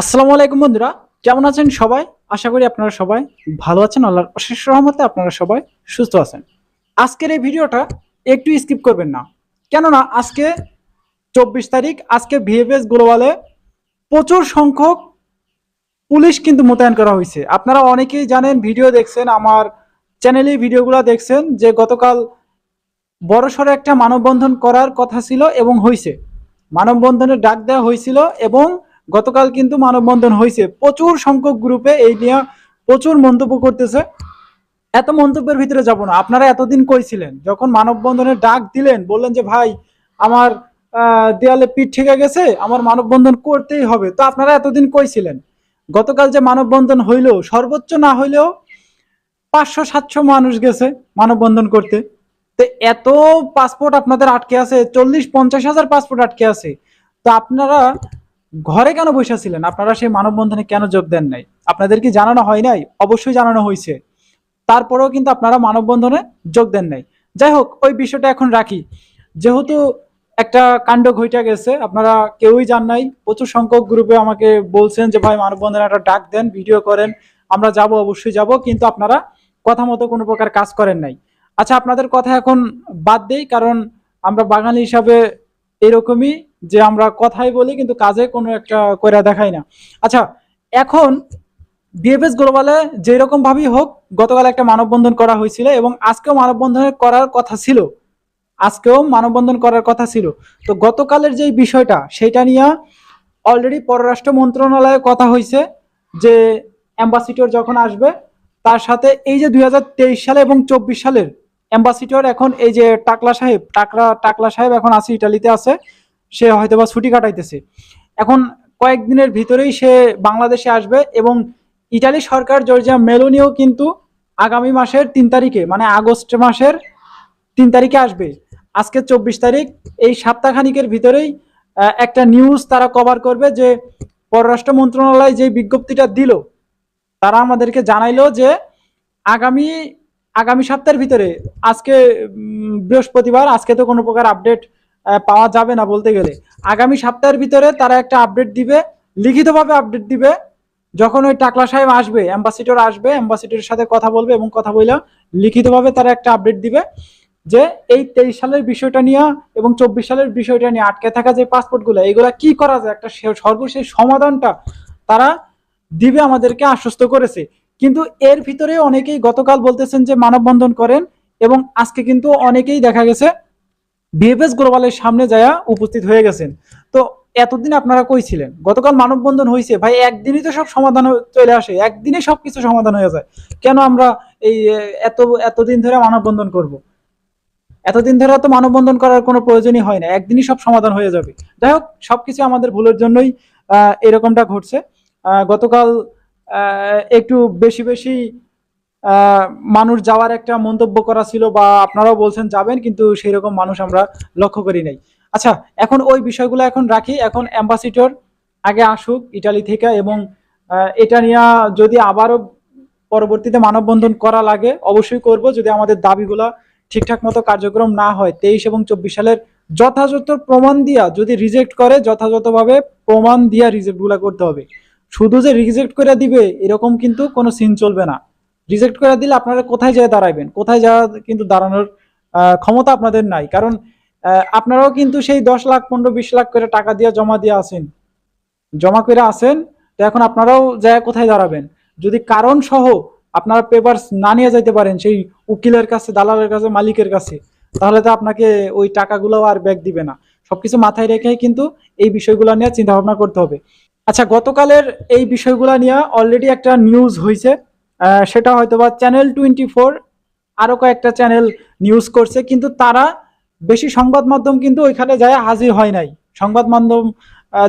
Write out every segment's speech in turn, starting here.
আসসালামু আলাইকুম বন্ধুরা, কেমন আছেন সবাই? আশা করি আপনারা সবাই ভালো আছেন। আল্লাহর অশেষ রহমতে আপনারা সবাই সুস্থ আছেন। আজকের এই ভিডিওটা একটু স্কিপ করবেন না। কেননা আজকে চব্বিশ তারিখ, আজকে ভিএফএস গ্লোবালে প্রচুর সংখ্যক পুলিশ কিন্তু মোতায়েন করা হয়েছে। আপনারা অনেকেই জানেন, ভিডিও দেখছেন, আমার চ্যানেলে ভিডিওগুলো দেখছেন যে গতকাল বড়সড় একটা মানববন্ধন করার কথা ছিল এবং হয়েছে। মানববন্ধনের ডাক দেওয়া হয়েছিল এবং গতকাল কিন্তু মানববন্ধন হয়েছে। প্রচুর সংখ্যক গ্রুপে এই নিয়ে প্রচুর মন্তব্য করতেছে। এত মন্তব্যের ভিতরে যাব না। আপনারা এতদিন কইছিলেন যখন মানববন্ধনের ডাক দিলেন, বললেন যে, ভাই, আমার দেয়ালে পিঠ ঠেকে গেছে, আমার মানববন্ধন করতেই হবে। তো আপনারা এতদিন কইছিলেন গতকাল যে মানববন্ধন হইল, সর্বোচ্চ না হইলেও পাঁচশো, সাতশো মানুষ গেছে মানববন্ধন করতে। তো এত পাসপোর্ট আপনাদের আটকে আছে, চল্লিশ, পঞ্চাশ হাজার পাসপোর্ট আটকে আছে। তো আপনারা ঘরে কেন বসে ছিলেন আপনারা সেই মানববন্ধনে কেন যোগ দেন নাই? আপনাদের কি জানানো হয় নাই? অবশ্যই জানানো হয়েছে। তারপরেও কিন্তু আপনারা মানববন্ধনে যোগ দেন নাই। যাই হোক, ওই বিষয়টা এখন রাখি। যেহেতু একটা কাণ্ড ঘইটা গেছে, আপনারা কেউই জান নাই। প্রচুর সংখ্যক গ্রুপে আমাকে বলছেন যে, ভাই, মানববন্ধনে একটা ডাক দেন, ভিডিও করেন। আমরা যাব, অবশ্যই যাব। কিন্তু আপনারা কথা মতো কোনো প্রকার কাজ করেন নাই। আচ্ছা আপনাদের কথা এখন বাদ দেই, কারণ আমরা বাঙালি হিসাবে এরকমই যে আমরা কথাই বলি কিন্তু কাজে কোনো একটা করে দেখাই না। আচ্ছা এখন বিএফএস গ্লোবালে যেরকম ভাবেই হোক, গতকাল একটা মানববন্ধন করা হয়েছিল এবং আজকেও মানববন্ধন করার কথা ছিল। আজকেও মানববন্ধন করার কথা ছিল। তো গতকালের যে বিষয়টা সেটা নিয়ে অলরেডি পররাষ্ট্র মন্ত্রণালয়ে কথা হয়েছে যে অ্যাম্বাসিডর যখন আসবে, তার সাথে এই যে দুই হাজার তেইশ সালে এবং চব্বিশ সালের অ্যাম্বাসিডর এখন এই যে টাকলা সাহেব টাকলা টাকলা সাহেব এখন আছে ইটালিতে আছে। সে হয়তো বা ছুটি কাটাইতেছে। এখন কয়েকদিনের ভিতরেই সে বাংলাদেশে আসবে এবং ইটালি সরকার জর্জিয়া মেলোনিও কিন্তু আগামী মাসের তিন তারিখে মানে আগস্ট মাসের তিন তারিখে আসবে। আজকে চব্বিশ তারিখ, এই সপ্তাহখানিকের ভিতরেই একটা নিউজ তারা কভার করবে যে পররাষ্ট্র মন্ত্রণালয় যে বিজ্ঞপ্তিটা দিল, তারা আমাদেরকে জানাইলো যে আগামী আগামী সপ্তাহের ভিতরে, আজকে বৃহস্পতিবার, আজকে তো কোনো প্রকার আপডেট পাওয়া যাবে না বলতে গেলে। আগামী সপ্তাহের ভিতরে তারা একটা আপডেট দিবে, লিখিতভাবে আপডেট দিবে। যখন ওই টাকলা সাহেব আসবে অ্যাম্বাসিডর আসবে অ্যাম্বাসিডরের সাথে কথা বলবে এবং কথা বইলা লিখিতভাবে তারা একটা আপডেট দিবে যে এই তেইশ সালের বিষয়টা নিয়ে এবং চব্বিশ সালের বিষয়টা নিয়ে আটকে থাকা যে পাসপোর্টগুলো এগুলা কি করা যায়? একটা সর্বশেষ সমাধানটা তারা দিবে আমাদেরকে আশ্বস্ত করেছে। কিন্তু এর ভিতরে অনেকেই গতকাল বলতেছেন যে মানববন্ধন করেন এবং আজকে কিন্তু অনেকেই দেখা গেছে বিএফএস গ্লোবালের সামনে যায়া উপস্থিত হয়ে গেছেন। তো এতদিন আপনারা কই ছিলেন? গতকাল মানববন্ধন হয়েছে ভাই একদিনই তো সব সমাধান চলে আসে, একদিনে সবকিছু সমাধান হয়ে যায়। কেন আমরা এই এত, এতদিন ধরে মানববন্ধন করব? এতদিন ধরে তো মানববন্ধন করার কোনো প্রয়োজনই হয় না, একদিনই সব সমাধান হয়ে যাবে। যাই হোক, সবকিছু আমাদের ভুলের জন্যই এরকমটা ঘটছে। গতকাল একটু বেশি বেশি মানুষ যাওয়ার একটা মন্তব্য করা ছিল বা আপনারাও বলছেন যাবেন, কিন্তু সেই রকম মানুষ আমরা লক্ষ্য করি নাই। আচ্ছা এখন ওই বিষয়গুলো এখন রাখি। এখন অ্যাম্বাসিডর আগে আসুক ইটালি থেকে এবং এটা নিয়ে যদি আবারও পরবর্তীতে মানববন্ধন করা লাগে, অবশ্যই করব। যদি আমাদের দাবিগুলো ঠিকঠাক মতো কার্যক্রম না হয়, তেইশ এবং চব্বিশ সালের যথাযথ প্রমাণ দিয়া যদি রিজেক্ট করে, যথাযথভাবে প্রমাণ দিয়া রিজেক্টগুলা করতে হবে। শুধু যে রিজেক্ট করে দিবে, এরকম কিন্তু কোনো সিন চলবে না। রিজেক্ট করে দিলে আপনারা কোথায় যায় দাঁড়াবেন কোথায় যাওয়া কিন্তু দাঁড়ানোর ক্ষমতা আপনাদের নাই। কারণ আপনারাও কিন্তু সেই দশ লাখ, পনেরো, বিশ লাখ করে টাকা দিয়ে জমা দিয়ে আসেন। জমা করে আসেন, তো এখন আপনারাও যায় কোথায় দাঁড়াবেন? যদি কারণ সহ আপনারা পেপার না নিয়ে যাইতে পারেন সেই উকিলের কাছে, দালালের কাছে, মালিকের কাছে, তাহলে তো আপনাকে ওই টাকাগুলো আর ব্যাক দিবে না। সবকিছু মাথায় রেখেই কিন্তু এই বিষয়গুলো নিয়ে চিন্তা ভাবনা করতে হবে। আচ্ছা গতকালের এই বিষয়গুলো নিয়ে অলরেডি একটা নিউজ হয়েছে সেটা হয়তো বা চ্যানেল টোয়েন্টি ফোর আরও কয়েকটা চ্যানেল নিউজ করছে, কিন্তু তারা বেশি সংবাদ মাধ্যম কিন্তু ওইখানে যায় হাজির হয় নাই। সংবাদ মাধ্যম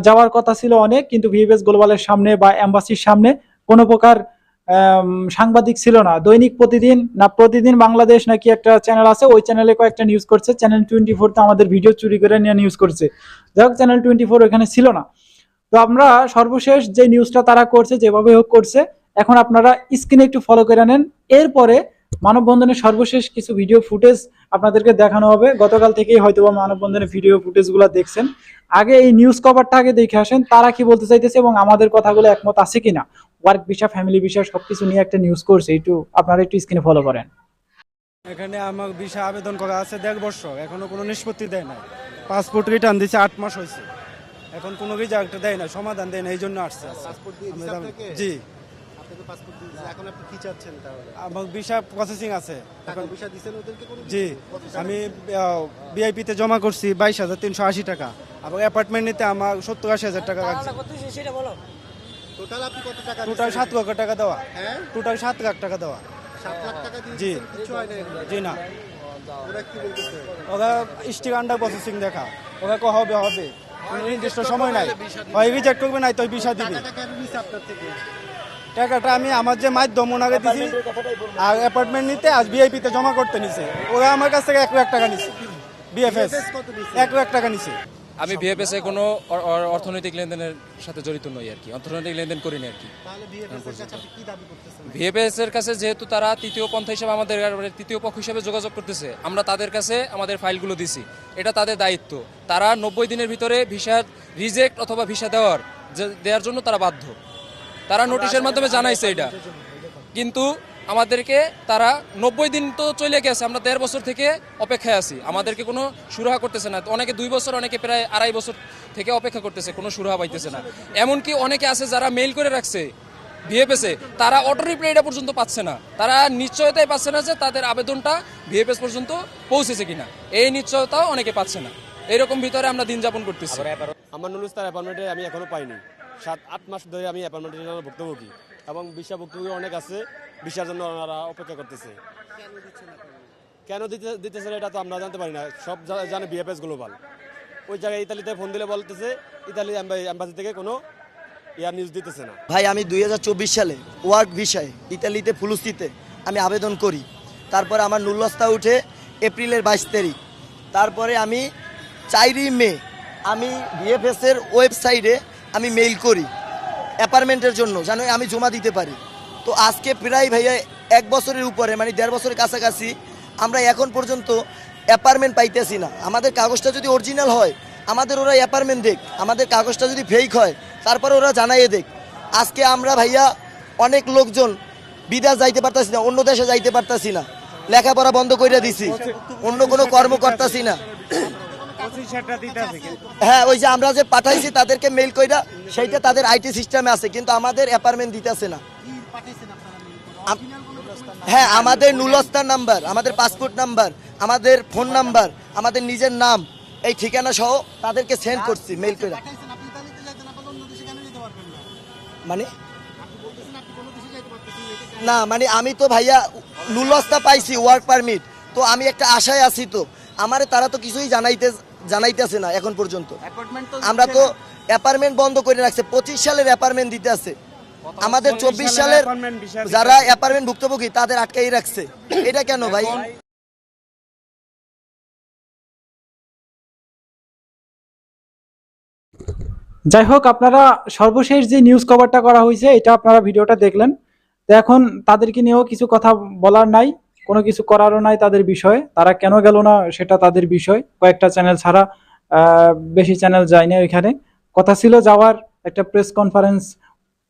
যাওয়ার কথা ছিল অনেক, কিন্তু ভিএফএস গ্লোবালের সামনে বা অ্যাম্বাসির সামনে কোনো প্রকার সাংবাদিক ছিল না। দৈনিক প্রতিদিন, না প্রতিদিন বাংলাদেশ নাকি একটা চ্যানেল আছে, ওই চ্যানেলে কয়েকটা নিউজ করছে। চ্যানেল টোয়েন্টি ফোর তো আমাদের ভিডিও চুরি করে নিয়ে নিউজ করছে। যাই হোক চ্যানেল টোয়েন্টি ফোর ওখানে ছিল না। তো আমরা সর্বশেষ যে নিউজটা তারা করছে, যেভাবে হোক করছে এখন আপনারা স্ক্রিনে একটু ফলো করে নেন। এরপরে মানববন্ধনের সর্বশেষ কিছু ভিডিও ফুটেজ আপনাদেরকে দেখানো হবে। গতকাল থেকেই হয়তো বা মানববন্ধনের ভিডিও ফুটেজগুলো দেখছেন। আগে এই নিউজ কভারটা আগে দেখে আসেন তারা কি বলতে চাইতেছে এবং আমাদের কথাগুলো একমত আছে কিনা? ওয়ার্ক বিষয় ফ্যামিলি বিষয় সবকিছু নিয়ে একটা নিউজ করছে একটু আপনারা একটু স্ক্রিনে ফলো করেন। এখানে আমার ভিসা আবেদন করা আছে দেড় বছর এখনও কোনো নিষ্পত্তি দেয় না পাসপোর্ট রিটার্ন দিচ্ছে আট মাস হয়েছে এখন কোনো রেজাল্ট দেয় না সমাধান দেয় না এই জন্য আসছে? জি। আপনাকে পাসপোর্ট দিয়ে দিছে। এখন আপনি কি চাচ্ছেন তাহলে? আমার ভিসা প্রসেসিং আছে। পয়সা দিছেন ওদেরকে কোনো জি। কিছু? আমি বিআইপিতে জমা করছি বাইশ হাজার তিনশো আশি টাকা। আবার অ্যাপার্টমেন্ট নিতে আমার সত্তর আশি হাজার টাকা লাগছে। টোটাল আপনি কত টাকা টোটাল দিছেন? সাত লাখ টাকা দেওয়া। হ্যাঁ? টোটাল সাত লাখ টাকা দেওয়া। সাত লাখ টাকা জি। দিছেন, হয় না জি না। ওরা কি বলতেছে? ওরা স্টিক আন্ডার প্রসেসিং দেখা। ওরা কো হবে হবে। নির্দিষ্ট সময় নাই। হয় রিজেক্ট করবে নাই তো ভিসা দিবি। টাকাটা কেন নিছে আপনার থেকে। টাকাটা আমি আমার যে মাধ্যম ওনাকে দিছি আর অ্যাপার্টমেন্ট নিতে আজ ভিআইপিতে জমা করতে নিছে। ওরা আমার কাছ থেকে এক লাখ টাকা নিছে বিএফএস BFS কত নিছে? এক লাখ টাকা নিছে। আমি বিএফএস এ কোনো অর- অর- অর্থনৈতিক লেনদেনের সাথে জড়িত নই আর কি। অর্থনৈতিক লেনদেন করিনি আর কি। তাহলে বিএফএস এর কাছে আপনি কি দাবি করতেছেন? ভিএফএস এর কাছে যেহেতু তারা তৃতীয় পন্থা হিসেবে আমাদের মানে তৃতীয় পক্ষ হিসেবে যোগাযোগ করতেছে আমরা তাদের কাছে আমাদের ফাইলগুলো দিছি। এটা তাদের দায়িত্ব। তারা নব্বই দিনের ভিতরে ভিসা রিজেক্ট অথবা ভিসা দেওয়ার দেওয়ার জন্য তারা বাধ্য। তারা নোটিশের মাধ্যমে জানাইছে এটা। কিন্তু আমাদেরকে তারা নব্বই দিন তো চলে গেছে, আমরা দেড় বছর থেকে অপেক্ষায় আছি। আমাদেরকে কোনো সুরাহা করতেছে না। অনেকে দুই বছর, অনেকে প্রায় আড়াই বছর থেকে অপেক্ষা করতেছে, কোনো সুরাহা পাইতেছে না। এমনকি অনেকে আছে যারা মেইল করে রাখছে, ভিএফএসে তারা অটো রিপ্লাই এটা পর্যন্ত পাচ্ছে না। তারা নিশ্চয়তাই পাচ্ছে না যে তাদের আবেদনটা ভিএফএস পর্যন্ত পৌঁছেছে কিনা। এই নিশ্চয়তাও অনেকে পাচ্ছে না। এরকম ভিতরে আমরা দিন যাপন করতেছি আমার নুলুস্তার অ্যাপার্টমেন্টে আমি এখনও পাইনি। সাত আট মাস ধরে আমি অ্যাপার্টমেন্টের জন্য ভুক্তভোগী এবং ভিসা ভুক্তভোগী অনেক আছে ভিসার জন্য ওনারা অপেক্ষা করতেছে। কেন দিতে দিতেছে এটা তো আমরা জানতে পারি না সব জানে বিএফএস গ্লোবাল ওই জায়গায় ইতালিতে ফোন দিলে বলতেছে ইতালি অ্যাম্বাসি থেকে কোনো ইয়ার নিউজ দিতেছে না। ভাই আমি দুই হাজার চব্বিশ সালে ওয়ার্ক ভিসায় ইতালিতে ফুলুস্তিতে আমি আবেদন করি। তারপরে আমার নুল্লস্তা উঠে এপ্রিলের বাইশ তারিখ। তারপরে আমি চারই মে আমি বিএফএস এর ওয়েবসাইটে আমি মেইল করি অ্যাপার্টমেন্টের জন্য, যেন আমি জমা দিতে পারি। তো আজকে প্রায় ভাইয়া এক বছরের উপরে মানে দেড় বছরের কাছাকাছি, আমরা এখন পর্যন্ত অ্যাপার্টমেন্ট পাইতেছি না। আমাদের কাগজটা যদি অরিজিনাল হয়, আমাদের ওরা অ্যাপার্টমেন্ট দেখ, আমাদের কাগজটা যদি ফেক হয়, তারপরে ওরা জানাইয়ে দেখ। আজকে আমরা ভাইয়া অনেক লোকজন বিদেশ যাইতে পারতাছি না, অন্য দেশে যাইতে পারতাছি না। লেখাপড়া বন্ধ করে দিছি, অন্য কোনো কর্ম করতাছি না। হ্যাঁ ওই যে আমরা যে পাঠাইছি তাদেরকে মেইল কইরা, সেইটা তাদের আইটি সিস্টেমে আছে, কিন্তু আমাদের অ্যাপার্টমেন্ট দিতেছে না। হ্যাঁ আমাদের নুলস্তার নাম্বার, আমাদের পাসপোর্ট নাম্বার, আমাদের ফোন নাম্বার, আমাদের নিজের নাম, এই ঠিকানা সহ তাদেরকে সেন্ড করছি মেইল করে? মানে? না মানে আমি তো ভাইয়া নুলস্তা পাইছি ওয়ার্ক পারমিট তো আমি একটা আশায় আছি তো। আমারে তারা তো কিছুই জানাইতে জানাইতেছে না এখন পর্যন্ত। আমরা তো অ্যাপার্টমেন্ট বন্ধ করে রাখছে পঁচিশ সালের অ্যাপার্টমেন্ট দিতে আছে। আমাদের চব্বিশ সালের যারা অ্যাপার্টমেন্ট ভুক্তভোগী তাদের আটকাই রাখছে। এটা কেন ভাই? যাই হোক আপনারা সর্বশেষ যে নিউজ কভারটা করা হয়েছে এটা আপনারা ভিডিওটা দেখলেন। তো এখন তাদেরকে নিয়েও কিছু কথা বলার নাই। কোনো কিছু করারও নাই তাদের বিষয়ে। তারা কেন গেল না সেটা তাদের বিষয়। কয়েকটা চ্যানেল ছাড়া বেশি চ্যানেল যায়নি ওইখানে। কথা ছিল যাওয়ার, একটা প্রেস কনফারেন্স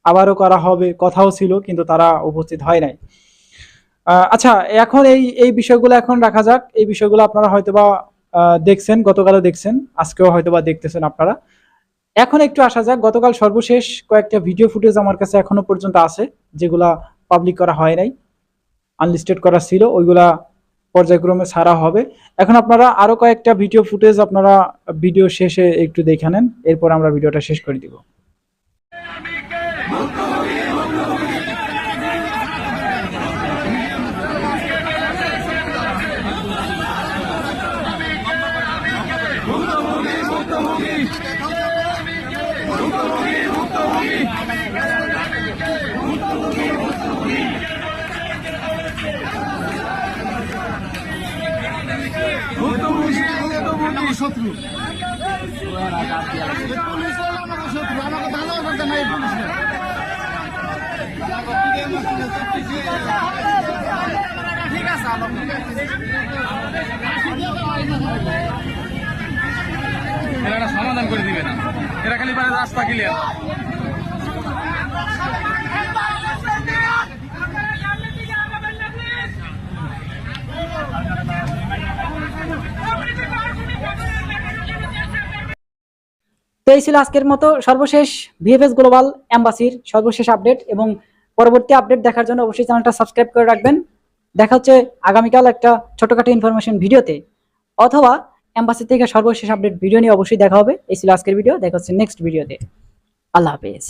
আবারও করা হবে, কথাও ছিল, কিন্তু তারা উপস্থিত হয় নাই। আচ্ছা এখন এই এই বিষয়গুলো এখন রাখা যাক। এই বিষয়গুলো আপনারা হয়তোবা দেখছেন, গতকালও দেখছেন, আজকেও হয়তোবা দেখতেছেন আপনারা। এখন একটু আসা যাক। গতকাল সর্বশেষ কয়েকটা ভিডিও ফুটেজ আমার কাছে এখনও পর্যন্ত আছে, যেগুলা পাবলিক করা হয় নাই। আনলিস্টেড করা ছিল, ওইগুলা পর্যায়ক্রমে ছাড়া হবে। এখন আপনারা আরও কয়েকটা ভিডিও ফুটেজ আপনারা ভিডিও শেষে একটু দেখে নেন, এরপর আমরা ভিডিওটা শেষ করে দিব। শত্রু। পুলিশ শত্রু, আমাকে ভালো করতে নাই ঠিক সমাধান করে দিবে না। এরা খালি মানে রাস্তা ক্লিয়ার তো এই ছিল আজকের মতো সর্বশেষ ভিএফএস গ্লোবাল অ্যাম্বাসির সর্বশেষ আপডেট এবং পরবর্তী আপডেট দেখার জন্য অবশ্যই চ্যানেলটা সাবস্ক্রাইব করে রাখবেন। দেখা হচ্ছে আগামীকাল একটা ছোটখাটো ইনফরমেশন ভিডিওতে। অথবা অ্যাম্বাসি থেকে সর্বশেষ আপডেট ভিডিও নিয়ে অবশ্যই দেখা হবে। এই ছিল আজকের ভিডিও। দেখা হচ্ছে নেক্সট ভিডিওতে। আল্লাহ হাফেজ।